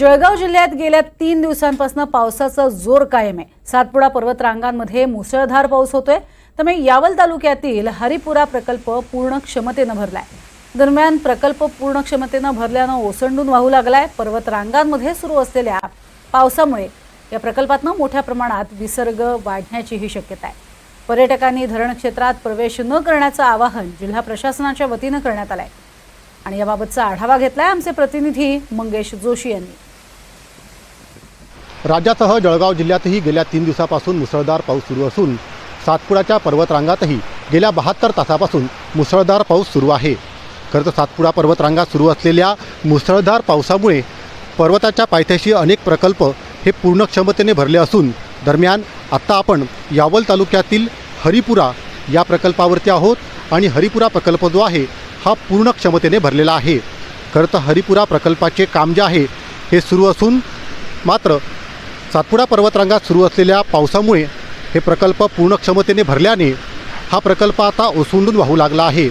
जळगाव जिल्ह्यात गेल्या तीन दिवसांपासून पावसाचा जोर कायम आहे. सातपुडा पर्वतरांगांमध्ये मुसळधार पाऊस होतोय. त्यामुळे यावल तालुक्यातील हरिपुरा प्रकल्प पूर्ण क्षमतेनं भरलाय. दरम्यान प्रकल्प पूर्ण क्षमतेनं भरल्यानं ओसंडून वाहू लागलाय. पर्वतरांगांमध्ये सुरू असलेल्या पावसामुळे या प्रकल्पातनं मोठ्या प्रमाणात विसर्ग वाढण्याचीही शक्यता आहे. पर्यटकांनी धरण क्षेत्रात प्रवेश न करण्याचं आवाहन जिल्हा प्रशासनाच्या वतीनं करण्यात आलंय. आणि याबाबतचा आढावा घेतलाय आमचे प्रतिनिधी मंगेश जोशी यांनी. राज्यासह जळगाव जिल्ह्यातही गेल्या तीन दिवसापासून मुसळधार पाऊस सुरू असून सातपुडाच्या पर्वतरांगातही गेल्या बहात्तर तासापासून मुसळधार पाऊस सुरू आहे. खरं तर सातपुडा पर्वतरांगात सुरू असलेल्या मुसळधार पावसामुळे पर्वताच्या पायथ्याशी अनेक प्रकल्प हे पूर्ण क्षमतेने भरले असून दरम्यान आत्ता आपण यावल तालुक्यातील हरिपुरा या प्रकल्पावरती आहोत आणि हरिपुरा प्रकल्प जो आहे हा पूर्ण क्षमतेने भरलेला आहे. खरं तर हरिपुरा प्रकल्पाचे काम जे आहे हे सुरू असून मात्र सातपुडा पर्वतरांगात सुरू असलेल्या पावसामुळे हे प्रकल्प पूर्ण क्षमतेने भरल्याने हा प्रकल्प आता ओसंडून वाहू लागला आहे.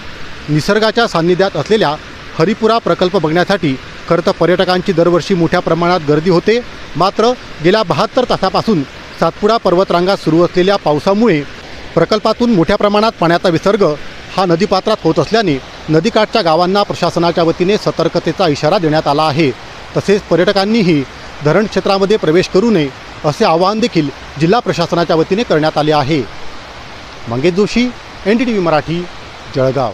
निसर्गाच्या सान्निध्यात असलेल्या हरिपुरा प्रकल्प बघण्यासाठी खरं तर पर्यटकांची दरवर्षी मोठ्या प्रमाणात गर्दी होते. मात्र गेल्या बहात्तर तासापासून सातपुडा पर्वतरांगात सुरू असलेल्या पावसामुळे प्रकल्पातून मोठ्या प्रमाणात पाण्याचा विसर्ग हा नदीपात्रात होत असल्याने नदीकाठच्या गावांना प्रशासनाच्या वतीने सतर्कतेचा इशारा देण्यात आला आहे. तसेच पर्यटकांनीही धरण क्षेत्रामध्ये प्रवेश करू नये असे आवाहन देखील जिल्हा प्रशासनाच्या वतीने करण्यात आले आहे. Mangesh Joshi N D T V Marathi Jalgaon.